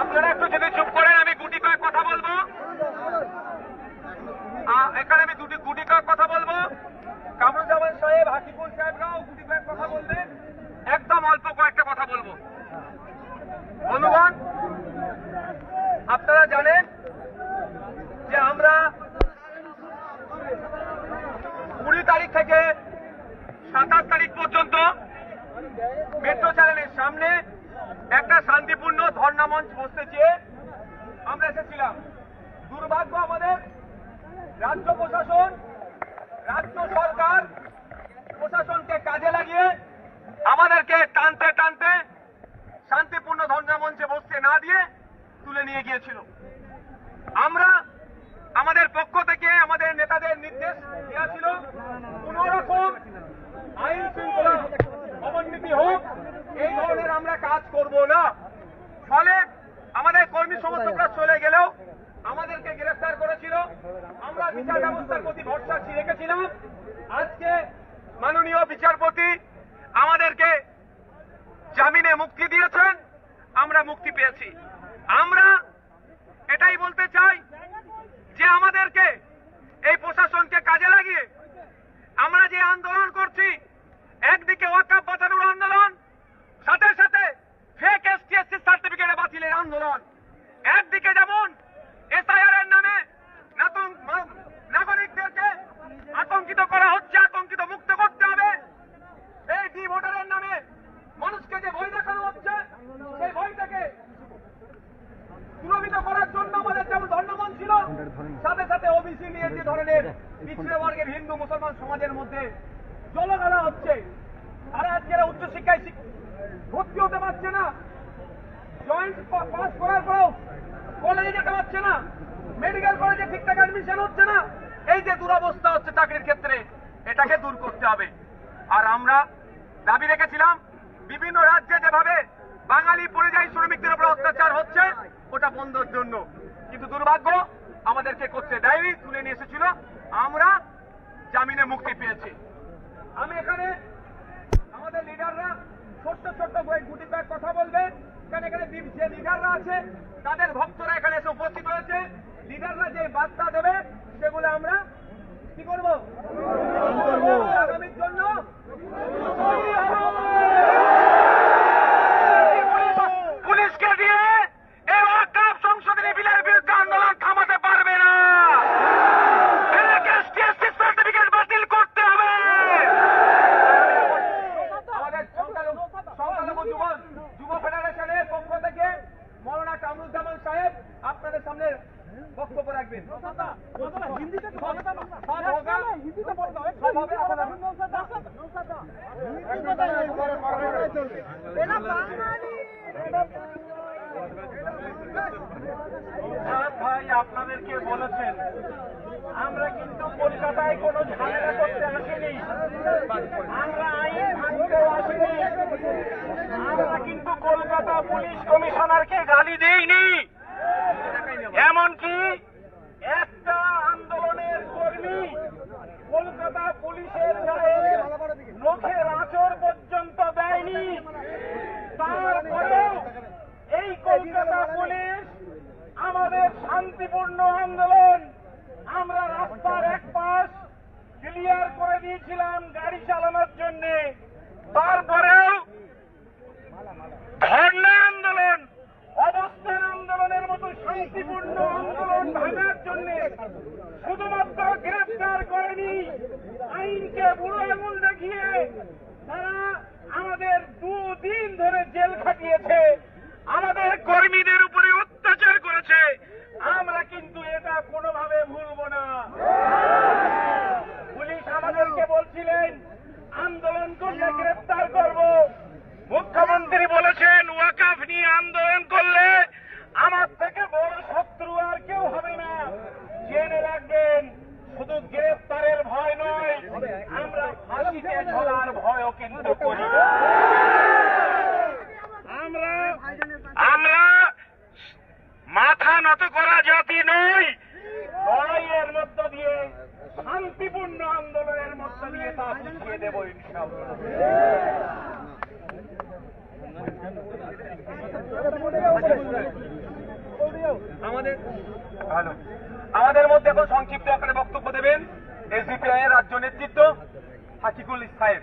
আপনারা একটু যদি চুপ করেন, আমি গুটি কয়েক কথা বলব। এখানে আমি দুটি গুটি কয়েক কথা বলব। কামরুজ্জামান সাহেব হাকিকুল সাহেবরাও গুটি কয়েক কথা বলবেন। একদম অল্প কয়েকটা কথা বলব। বন্ধুগণ, আপনারা জানেন যে আমরা কুড়ি তারিখ থেকে সাতাশ তারিখ পর্যন্ত মেট্রো চ্যানেলের সামনে একটা শান্তিপূর্ণ ধর্ণা মঞ্চ বসতে চেয়ে আমরা এসেছিলাম। দুর্ভাগ্য আমাদের, রাজ্য প্রশাসন, রাজ্য সরকার প্রশাসনকে কাজে লাগিয়ে আমাদেরকে টানতে টানতে শান্তিপূর্ণ ধর্ণা মঞ্চে বসতে না দিয়ে তুলে নিয়ে গিয়েছিল। আমরা আমাদের পক্ষ থেকে আমাদের নেতাদের নির্দেশ দেওয়া ছিল, কোন রকম আইন শৃঙ্খলা অবনতি হোক এই ধরনের আমরা কাজ করব না। ফলে আমাদের কর্মী সমর্থকরা চলে গেলেও আমাদেরকে গ্রেফতার করেছিল। আমরা বিচার ব্যবস্থার প্রতি ভরসা রেখেছিলাম। আজকে মাননীয় বিচারপতি আমাদেরকে জামিনে মুক্তি দিয়েছেন। আমরা মুক্তি পেয়েছি। আমরা এটাই বলতে চাই যে আমাদেরকে এই প্রশাসনকে কাজে লাগিয়ে আমরা যে আন্দোলন করছি একদিকে ওয়াকাপ বাঁচানোর আন্দোলন সাথে সাথে ফেক এসটিএসসি সার্টিফিকেট বাতিলের আন্দোলন একদিকে যেমন এসআইআর এর নামে নাতং- মা- নাগরিকদেরকে আতঙ্কিত করা হচ্ছে আতঙ্কিত মুক্ত করতে হবে এই ডি ভোটারের নামে মানুষকে যে ভয় দেখানো হচ্ছে সেই ভয়টাকে প্রভাবিত করার জন্য আমাদের যেমন ধর্মমন ছিল সাথে সাথে ওবিসি নিয়ে যে ধরনের পিছিয়ে বর্গের হিন্দু মুসলমান সমাজের মধ্যে জলগালা হচ্ছে। আর আজকে উচ্চশিক্ষায় ভর্তি হতে পারছে না। জয়েন্ট পাস করার পরেও কলেজে যেতে পারছে না। মেডিকেল কলেজে ঠিকঠাক অ্যাডমিশন হচ্ছে না। এই যে দুরবস্থা হচ্ছে চাকরির ক্ষেত্রে এটাকে দূর করতে হবে। আর আমরা দাবি রেখেছিলাম বিভিন্ন রাজ্যে যেভাবে বাঙালি পরিযায়ী শ্রমিকদের উপর অত্যাচার হচ্ছে ওটা বন্ধের জন্য। কিন্তু দুর্ভাগ্য আমাদেরকে করতে দেয়নি, তুলে নিয়ে এসেছিল। আমরা জামিনে মুক্তি পেয়েছি। আমি এখানে আমাদের লিডাররা ছোট্ট ছোট্ট বই গুটি প্যাক কথা বলবে। এখানে এখানে যে লিডাররা আছে, তাদের ভক্তরা এখানে এসে উপস্থিত হয়েছে। লিডাররা যে বার্তা দেবে, সেগুলো আমরা কি করব আগামীর জন্য তৈরি হব। পুলিশকে দিয়ে এই ওয়াকাব সংশোধনী বিলের বিরুদ্ধে আন্দোলন থামাতে পারবে না সার্টিফিকেট বাতিল করতে হবে আমাদের সংখ্যালঘু সংখ্যালঘু যুব যুব ফেডারেশনের পক্ষ থেকে মৌলানা কামরুজ্জামান সাহেব আপনাদের সামনে বক্তব্য রাখবেন হোগা, সব হবে ভাই আপনাদেরকে বলেছেন। আমরা কিন্তু কলকাতায় কোনো ঝামেলা করতে আসিনি। আমরা আইন ভাঙতে আসিনি। আমরা কিন্তু কলকাতা পুলিশ কমিশনারকে গালি দেইনি। এমনকি একটা আন্দোলনের কর্মী কলকাতা পুলিশের গায়ে নখের আচর পর্যন্ত দেয়নি। তারপরেও এই কলকাতা পুলিশ আমাদের শান্তিপূর্ণ আন্দোলন, আমরা রাস্তার এক পাশ ক্লিয়ার করে দিয়েছিলাম গাড়ি চালানোর জন্য। তারপরেও ধর্ণা আন্দোলন অবস্থান আন্দোলনের মতো শান্তিপূর্ণ আন্দোলন ভাঙার জন্য শুধুমাত্র গ্রেফতার করেনি আইনকে বুড়ো আঙুল দেখিয়ে তারা আমাদের দুদিন ধরে জেল খাটিয়েছে আমাদের কর্মীদের উপরে অত্যাচার করেছে আমরা কিন্তু এটা কোনোভাবে ভুলব না পুলিশ আমাদেরকে বলছিলেন আন্দোলন করলে গ্রেফতার করব মুখ্যমন্ত্রী বলেছেন, ওয়াকাফ নিয়ে আন্দোলন করলে আমার থেকে বড় শত্রু আর কেউ হবে না। জেনে রাখবেন, শুধু গ্রেফতারের ভয় নয়, আমরা ফাঁসিতে ঝোলার ভয়ও কিন্তু করি আমরা আমরা মাথা নত করা জাতি নই, লড়াইয়ের মধ্য দিয়ে, শান্তিপূর্ণ আন্দোলনের মধ্য দিয়ে তা দেব ইনশাআল্লাহ। আমাদের হ্যালো আমাদের মধ্যে এখন সংক্ষিপ্ত আকারে বক্তব্য দেবেন এসডিপিআই এর রাজ্য নেতৃত্ব হাকিকুল সাহেব।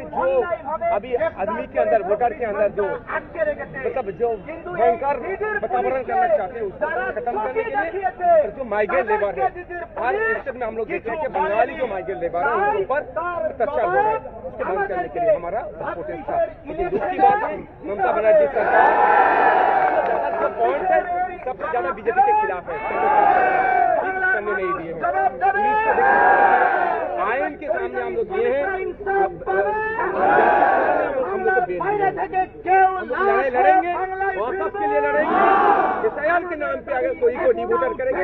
कि जो अभी आदमी के अंदर वोटर के अंदर जो मतलब जो भयंकर वातावरण करना चाहते हैं उसको खत्म करने के लिए जो माइग्रेट लेबर है आज स्टेट में हम लोग देख रहे हैं कि बंगाली जो माइग्रेट लेबर है उनके ऊपर चर्चा हो रहा है उसको बंद करने के लिए हमारा सपोर्ट था लेकिन दूसरी बात है ममता बनर्जी सरकार पॉइंट है सबसे ज़्यादा बीजेपी के खिलाफ है करने नहीं दिए हैं जवाब देवे। पुलिस को देखिए, आयन के सामने हम लोग दिए हैं ইনসাফ পাবে। हम लोग को बेल বাইরে दिए থেকে কেউ हम लोग লাশ लड़ाई হয়ে लड़ेंगे বাংলায় वापस के ফিরবে। लिए लड़ेंगे एसआईआर के नाम पे अगर कोई को डिवोटर करेंगे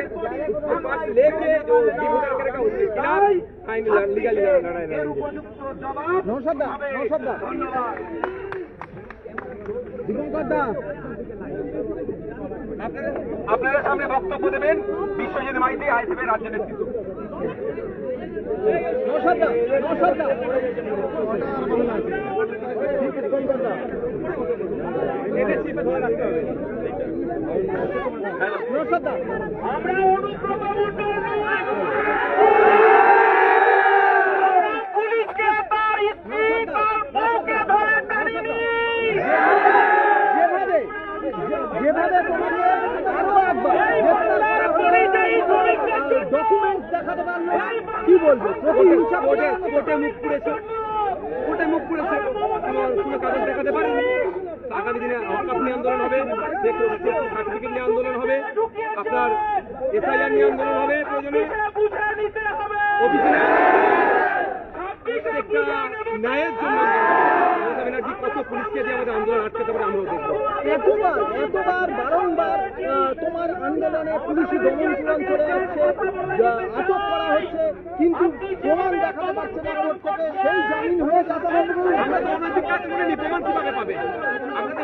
उसके पास लेके जो डिवोटर करेगा उसके खिलाफ आइन लीगली लड़ाई এর लड़ेंगे উপযুক্ত জবাব হবে। ধন্যবাদ আপনাদের সামনে বক্তব্য দেবেন বিশ্বজিৎ মাইতি আইসিবি রাজ্য নেতৃত্ব আমরা অনুব্রত মণ্ডল নয়। পুলিশকে তার স্ত্রী তার বউকে ধরে টানিনি যেভাবে যেভাবে তোমাকে আরও একবার ডকুমেন্টস দেখাতে পারল না, কি বলব প্রতিহিংসা কোর্টে করে কোর্টে মুখ পুড়েছে কোর্টে মুখ পুড়েছে আমার কোনো কাগজ দেখাতে পারেনি আগামী দিনে আপনি আন্দোলন হবে সার্টিফিকেট নিয়ে আন্দোলন হবে আপনার এসআইআর নিয়ে আন্দোলন হবে প্রয়োজনে প্রত্যেকটা ন্যায়ের জন্য মমতা ব্যানার্জি কত পুলিশকে দিয়ে আমাদের আন্দোলন আটকাতে পারে আমরাও দেখব। এতবার এতবার বারংবার আহ, তোমার আন্দোলনে পুলিশি দমন পীড়ন চলে আসছে যা আটক করা হচ্ছে কিন্তু প্রমাণ দেখাতে পারছে না কোর্ট থেকে। সেই জামিন হয়ে যাতে আমরা তো অনৈতিক কাজ করে নি প্রমাণ কীভাবে পাবে? আমরা তো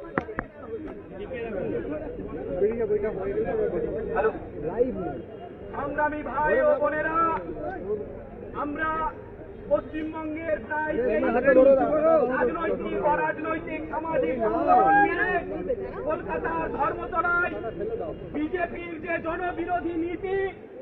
সংগ্রামী ভাই ও বোনেরা আমরা পশ্চিমবঙ্গের প্রায় রাজনৈতিক অরাজনৈতিক সামাজিক কলকাতার ধর্মতলায় বিজেপির যে জনবিরোধী নীতি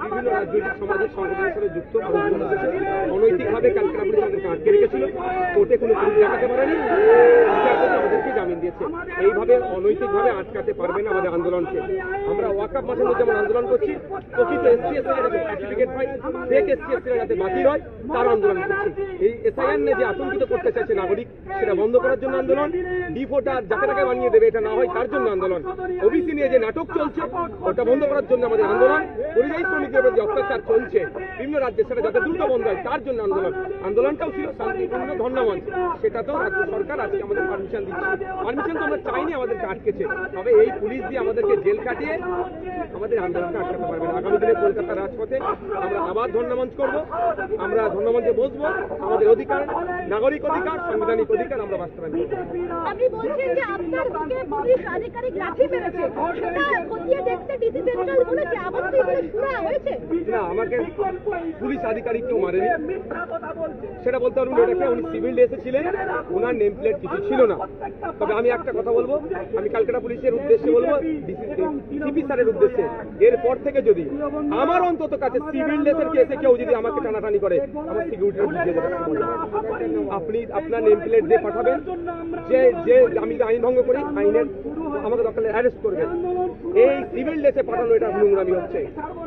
বিভিন্ন রাজনৈতিক সমাজের সংগঠনের সাথে যুক্ত অনৈতিকভাবে ক্যালকাটা পুলিশ আমাদেরকে আটকে রেখেছিল। কোর্টে কোনো পুলিশ দেখাতে পারেনি। আমাদেরকে জামিন দিয়েছে। এইভাবে অনৈতিকভাবে আটকাতে পারবে না আমাদের আন্দোলনকে। আমরা ওয়াকাপ মাসের মধ্যে যেমন আন্দোলন করছি, প্রকৃত এসসি, এসসিরা যাতে সার্টিফিকেট পায় ফেক এসসি, এসসিরা যাতে বাতিল হয়, তার আন্দোলন করছি। এই এসআইআর নিয়ে যে আতঙ্কিত করতে চাইছে নাগরিক, সেটা বন্ধ করার জন্য আন্দোলন। ডি ভোটার যাকে টাকা বানিয়ে দেবে, এটা না হয় তার জন্য আন্দোলন। ওবিসি নিয়ে যে নাটক চলছে, ওটা বন্ধ করার জন্য আমাদের আন্দোলন। পরিযায়ী শ্রমিকের উপর যে অত্যাচার চলছে বিভিন্ন রাজ্যে সেটা যাতে দ্রুত বন্ধ হয়, তার জন্য আন্দোলন। আন্দোলনটাও ছিল শান্তিপূর্ণ ধর্ণামঞ্চ সেটাতেও রাজ্য সরকার আজকে আমাদের পারমিশন দিচ্ছে। পারমিশন তো আমরা চাইনি আমাদেরকে আটকেছে। তবে এই পুলিশ দিয়ে আমাদেরকে জেল কাটিয়ে আমাদের আন্দোলনটা আটকাতে পারবে আগামী দিনে কলকাতার রাজপথে আমরা আবার ধর্ণামঞ্চ করব। আমরা ধর্ণামঞ্চে বসবো। আমাদের অধিকার, নাগরিক অধিকার, সাংবিধানিক অধিকার আমরা বাস্তবায়ন আপনি বলছেন যে আপনার পুলিশ আধিকারিক লাঠি মেরেছে। সেটা খতিয়ে দেখতে ডিসি সেন্ট্রাল বলেছে আপত্তি বলে শোনা হয়েছে পুলিশ আধিকারিক মারেনি। সেটা বলতে পারব না এটাকে উনি সিভিল ছিলেন ওনার কিছু ছিল না। তবে আমি একটা কথা বলব, আমি পুলিশের উদ্দেশ্যে বলব এরপর থেকে যদি আমার অন্তত কাছে সিভিল ড্রেসের কেসে কেউ যদি আমাকে টানাটানি করে, আমার সিকিউরিটি আপনি আপনার নেম প্লেট দিয়ে পাঠাবেন, যে যে আমি আইন ভঙ্গ করি, আইনের আমাকে দরকার অ্যারেস্ট করবেন। এই সিভিল ড্রেসে পাঠানো এটা নোংরামি হচ্ছে।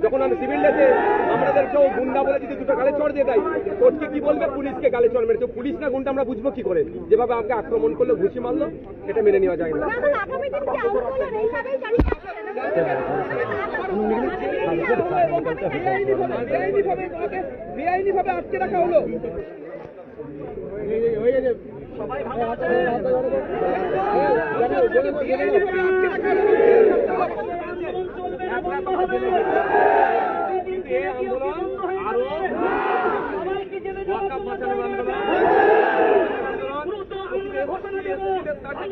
যখন আমি সিভিল ড্রেসে আমাদের কেউ গুন্ডা বলে যদি দুটো গালে চড় দিয়ে দেয় কোর্টকে কি বলবে? পুলিশকে গালে চড় মেরেছে। পুলিশ না গুন্ডা আমরা বুঝব কি করে? যেভাবে আমাকে আক্রমণ করল ঘুষি মারলো এটা মেনে নেওয়া যায় না। দাদা আগামী দিন কি আন্দোলন এইভাবেই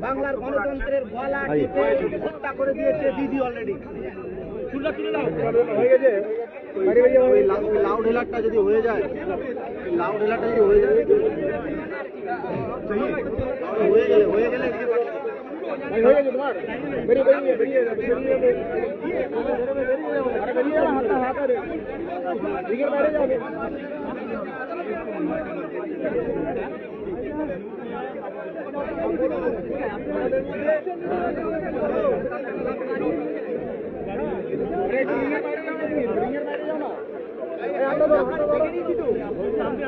বাংলার গণতন্ত্রের গলা হত্যা করে দিয়েছে দিদি অলরেডি হয়ে গেছে ওই লাউড হেলারটা যদি হয়ে যায় লাউড হেলারটা যদি হয়ে যায় হয়ে গেলে হয়ে গেলে ये मारे जाओ ना ये आ तो बाहर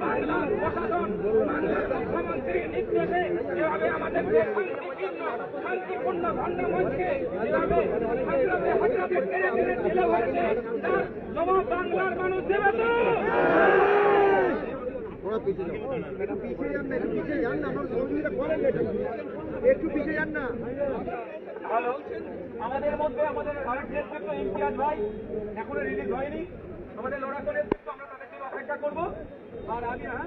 বাংলার প্রশাসন বাংলার মুখ্যমন্ত্রীর নির্দেশে যেভাবে আমাদেরকে শান্তিপূর্ণ শান্তিপূর্ণ ধর্ণামঞ্চে যেভাবে হাজরাতে হাজরাতে টেনে টেনে ঠেলে হয়েছে তার জবাব বাংলার মানুষ দেবে তো আমাদের মধ্যে আমাদের ভারত নেতৃত্ব ইমতিয়াজ ভাই। এখনও রিলিজ হয়নি। আমাদের লড়াকো নেতৃত্ব আমরা তাদের জন্য অপেক্ষা করব। আর আমি হ্যাঁ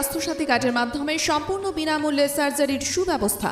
স্বাস্থ্যসাথী কার্ডের মাধ্যমে সম্পূর্ণ বিনামূল্যে সার্জারির সুব্যবস্থা।